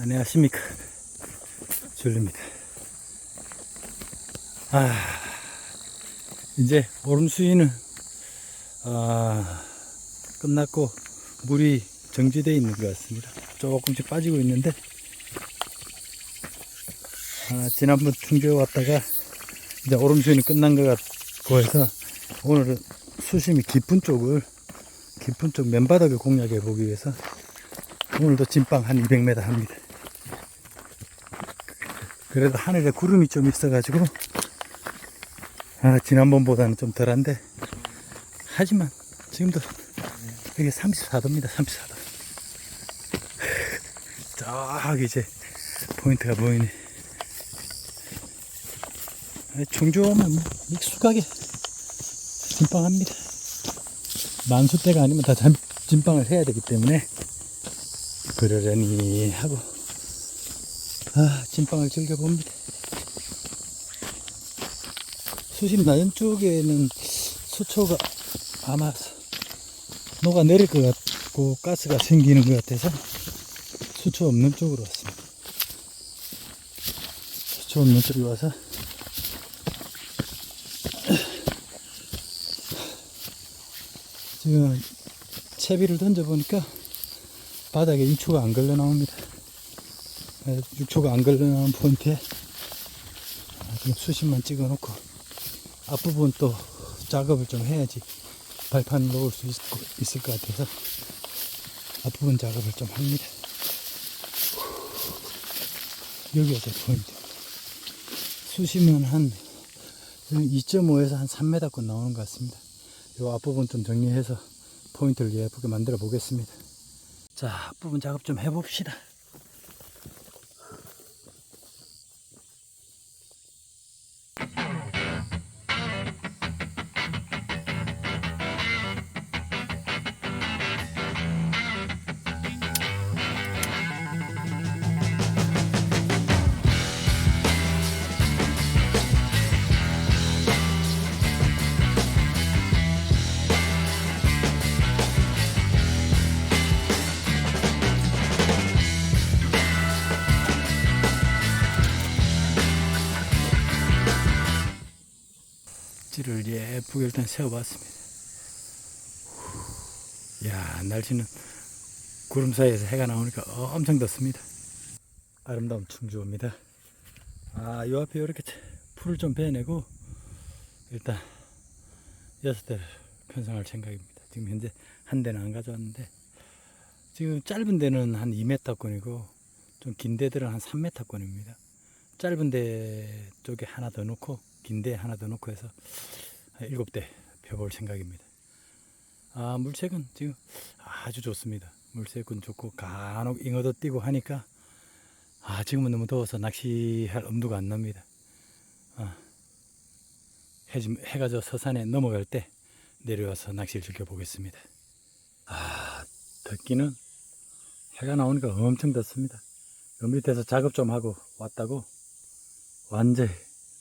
안녕하십니까. 줄리입니다. 아, 이제 오름수위는, 아, 끝났고, 물이 정지되어 있는 것 같습니다. 조금씩 빠지고 있는데, 아, 지난번 충주에 왔다가, 이제 오름수위는 끝난 것 같고 해서, 오늘은 수심이 깊은 쪽을, 깊은 쪽 맨바닥을 공략해 보기 위해서, 오늘도 진방 한 200m 합니다. 그래도 하늘에 구름이 좀 있어가지고 아 지난번보다는 좀 덜한데. 하지만 지금도 여기 34도입니다 34도. 저기 이제 포인트가 보이네. 뭐 익숙하게 진방합니다. 만수 때가 아니면 다 잠- 진방을 해야 되기 때문에 그러려니 하고 아, 진방을 즐겨봅니다. 수심 낮은 쪽에는 수초가 아마 녹아 내릴 것 같고 가스가 생기는 것 같아서 수초 없는 쪽으로 왔습니다. 수초 없는 쪽으로 와서 지금 채비를 던져보니까 바닥에 2초가 안 걸려 나옵니다. 6초가 안 걸리는 포인트에 아, 지금 수심만 찍어 놓고 앞부분 또 작업을 좀 해야지 발판을 놓을 수 있을 것 같아서 앞부분 작업을 좀 합니다. 여기가 제 포인트. 수심은 한 2.5에서 한 3m권 나오는 것 같습니다. 이 앞부분 좀 정리해서 포인트를 예쁘게 만들어 보겠습니다. 자, 앞부분 작업 좀 해봅시다. 찌를 예쁘게 일단 세워봤습니다. 이야, 날씨는 구름 사이에서 해가 나오니까 엄청 덥습니다. 아름다운 충주입니다. 아, 요 앞에 이렇게 풀을 좀 베내고 일단 여섯 대를 편성할 생각입니다. 지금 현재 한 대는 안 가져왔는데 지금 짧은 데는 한 2m권이고 좀 긴 데들은 한 3m권입니다. 짧은 데 쪽에 하나 더 놓고 긴데 하나 더 놓고 해서 한 일곱 대 펴볼 생각입니다. 아 물색은 지금 아주 좋습니다. 물색은 좋고 간혹 잉어도 뛰고 하니까 아 지금은 너무 더워서 낚시할 엄두가 안 납니다. 아, 해, 해가 저 서산에 넘어갈 때 내려와서 낚시를 즐겨보겠습니다. 아 덥기는 해가 나오니까 엄청 덥습니다. 그 밑에서 작업 좀 하고 왔다고 완전히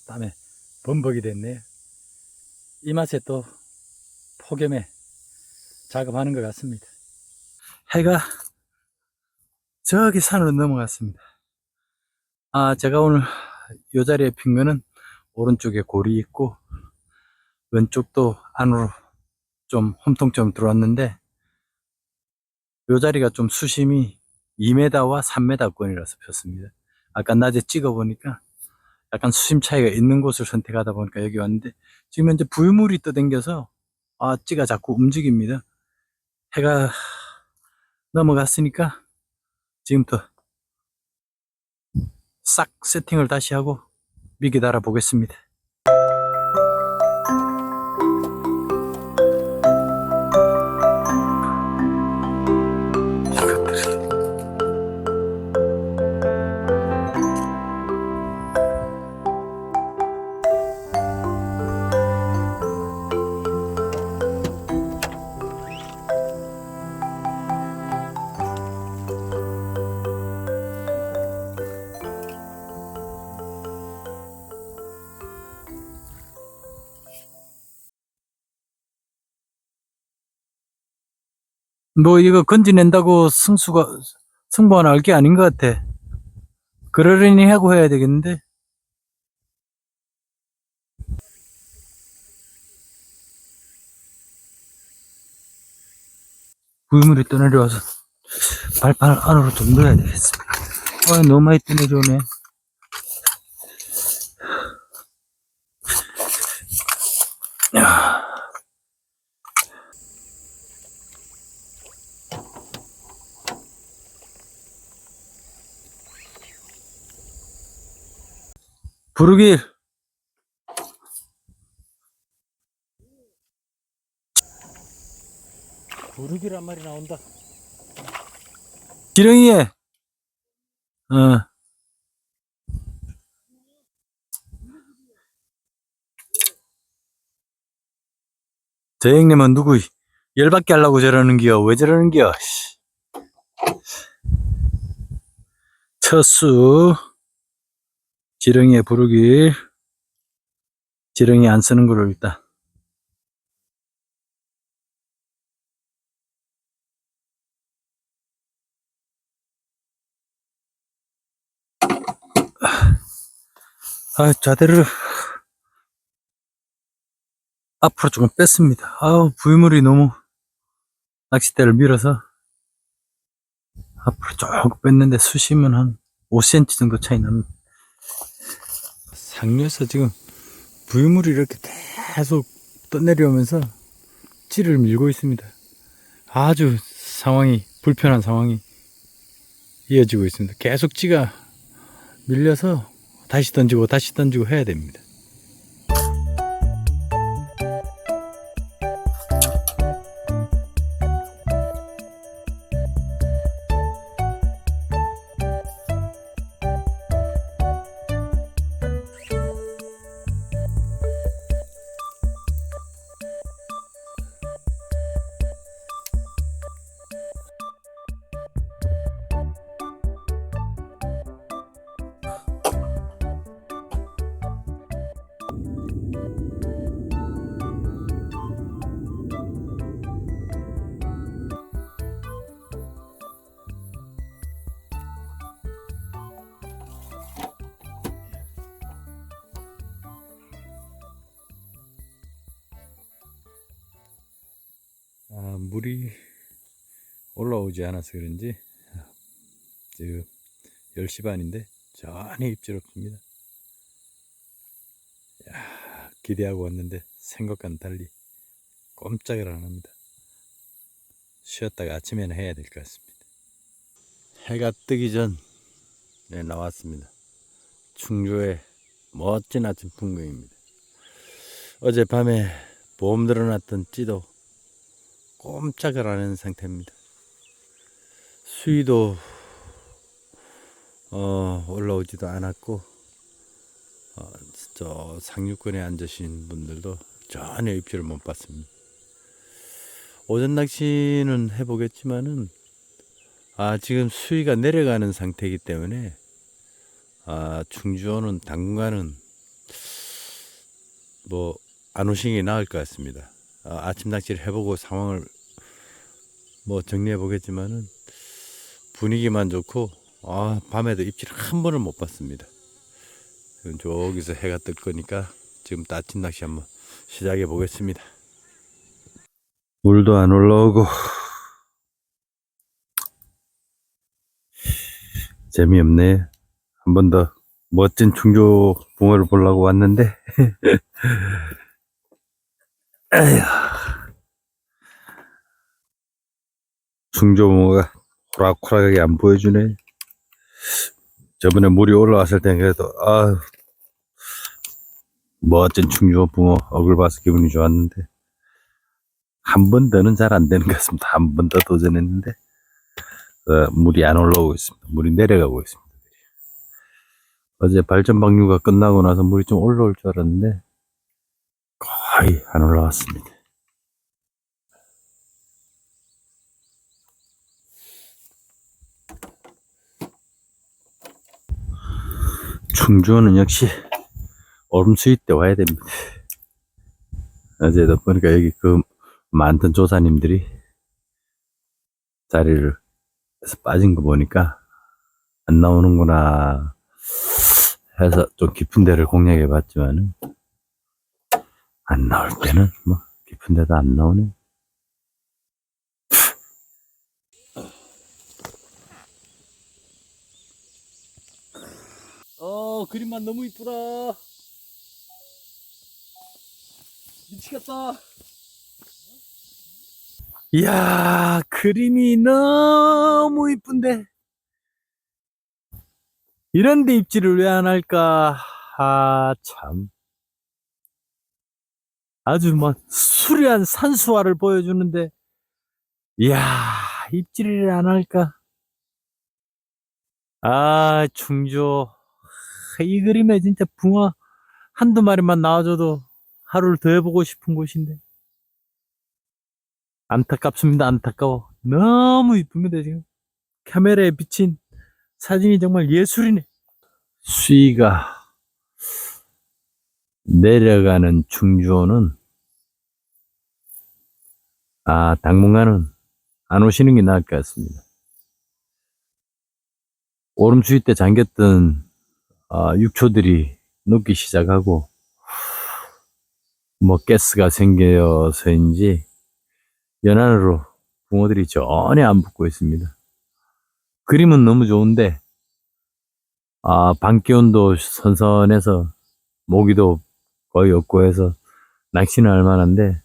땀에 범벅이 됐네요. 이 맛에 또 폭염에 작업하는 것 같습니다. 해가 저기 산으로 넘어갔습니다. 아, 제가 오늘 이 자리에 핑면은 오른쪽에 골이 있고 왼쪽도 안으로 좀 홈통 좀 들어왔는데 이 자리가 좀 수심이 2m와 3m권이라서 폈습니다. 아까 낮에 찍어 보니까 약간 수심 차이가 있는 곳을 선택하다 보니까 여기 왔는데 지금 현재 불물이 떠댕겨서 아 찌가 자꾸 움직입니다. 해가 넘어갔으니까 지금부터 싹 세팅을 다시 하고 미기 달아 보겠습니다. 뭐 이거 건지낸다고 승수가 승부가 나올 게 아닌 것 같아. 그러려니 하고 해야 되겠는데. 부유물이 떠내려와서 발판 안으로 좀 넣어야 되겠습니다. 아, 너무 많이 떠내려오네. 부르길. 부르길 한 마리 나온다. 지렁이에. 어. 저 형님은 누구 열받게 하려고 저러는기요? 왜 저러는기요? 씨. 첫수 지렁이에 부르길 지렁이 안 쓰는 걸로 일단. 아 자대를 앞으로 조금 뺐습니다. 아우 부유물이 너무 낚싯대를 밀어서 앞으로 조금 뺐는데 수심은 한 5cm 정도 차이 납니다 상류에서 지금 부유물이 이렇게 계속 떠내려오면서 찌를 밀고 있습니다. 아주 상황이 불편한 상황이 이어지고 있습니다. 계속 찌가 밀려서 다시 던지고 다시 던지고 해야 됩니다. 물이 올라오지 않아서 그런지 지금 10시 반인데 전혀 입질 없습니다. 야, 기대하고 왔는데 생각과는 달리 꼼짝을 안 합니다. 쉬었다가 아침에는 해야 될 것 같습니다. 해가 뜨기 전에 나왔습니다. 충주의 멋진 아침 풍경입니다. 어젯밤에 보험 들어놨던 찌도 꼼짝을 안 하는 상태입니다. 수위도 어, 올라오지도 않았고 어, 저 상류권에 앉으신 분들도 전혀 입질을 못 봤습니다. 오전 낚시는 해보겠지만은 아 지금 수위가 내려가는 상태이기 때문에 아 충주호는 당분간은 뭐 안 오시는 게 나을 것 같습니다. 아, 아침 낚시를 해보고 상황을 뭐 정리해 보겠지만은 분위기만 좋고 아 밤에도 입질 한 번을 못 봤습니다. 지금 저기서 해가 뜰 거니까 지금 또 아침 낚시 한번 시작해 보겠습니다. 물도 안 올라오고 재미없네. 한 번 더 멋진 충주 붕어를 보려고 왔는데 에휴. 중조붕어가 호락호락하게 안 보여주네. 저번에 물이 올라왔을 땐 그래도, 아 멋진 충조붕어 얼굴 봐서 기분이 좋았는데, 한 번 더는 잘 안 되는 것 같습니다. 한 번 더 도전했는데, 어, 물이 안 올라오고 있습니다. 물이 내려가고 있습니다. 어제 발전 방류가 끝나고 나서 물이 좀 올라올 줄 알았는데, 거의 안 올라왔습니다. 충주는 역시 얼음수위 때 와야 됩니다. 어제도 보니까 여기 그 많던 조사님들이 자리를 해서 빠진 거 보니까 안 나오는구나 해서 좀 깊은 데를 공략해 봤지만은 안 나올 때는 뭐 깊은 데도 안 나오네. 어 그림만 너무 이쁘다. 미치겠다. 이야 그림이 너무 이쁜데. 이런데 입질을 왜 안 할까? 아 참 아주 막 수려한 산수화를 보여주는데 이야 입질을 안 할까 아 충주 이 그림에 진짜 붕어 한두 마리만 나와줘도 하루를 더 해보고 싶은 곳인데. 안타깝습니다. 안타까워. 너무 이쁩니다, 지금. 카메라에 비친 사진이 정말 예술이네. 수위가 내려가는 충주호는 아, 당분간은 안 오시는 게 나을 것 같습니다. 오름 수위 때 잠겼던 아, 육초들이 녹기 시작하고, 뭐, 가스가 생겨서인지, 연안으로 붕어들이 전혀 안 붙고 있습니다. 그림은 너무 좋은데, 아, 밤 기온도 선선해서, 모기도 거의 없고 해서, 낚시는 할 만한데,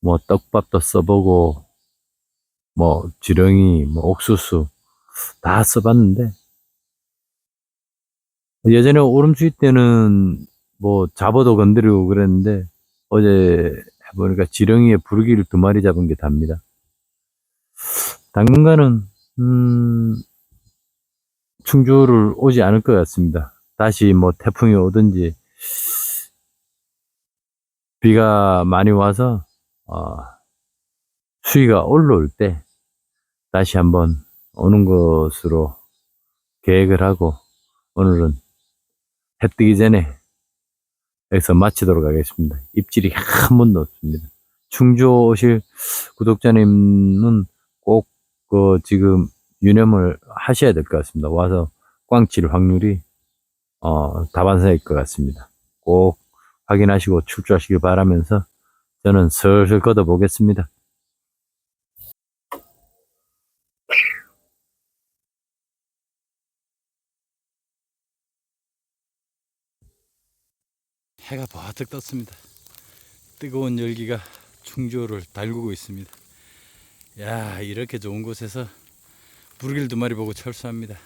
뭐, 떡밥도 써보고, 뭐, 지렁이, 뭐, 옥수수, 다 써봤는데, 예전에 오름수위 때는 뭐 잡어도 건드리고 그랬는데 어제 해보니까 지렁이에 부르기를 두 마리 잡은 게 답니다. 당분간은 음, 충주를 오지 않을 것 같습니다. 다시 뭐 태풍이 오든지 비가 많이 와서 어, 수위가 올라올 때 다시 한번 오는 것으로 계획을 하고 오늘은 해 뜨기 전에 여기서 마치도록 하겠습니다. 입질이 한 번도 없습니다. 충주 오실 구독자님은 꼭 그 지금 유념을 하셔야 될 것 같습니다. 와서 꽝칠 확률이 어, 다반사일 것 같습니다. 꼭 확인하시고 출조하시길 바라면서 저는 슬슬 걷어보겠습니다. 해가 바득 떴습니다. 뜨거운 열기가 충주호를 달구고 있습니다. 야 이렇게 좋은 곳에서 부르길 두 마리 보고 철수합니다.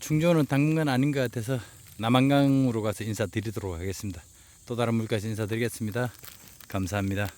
충주호는 당분간 아닌 것 같아서 남한강으로 가서 인사드리도록 하겠습니다. 또 다른 물가에서 인사드리겠습니다. 감사합니다.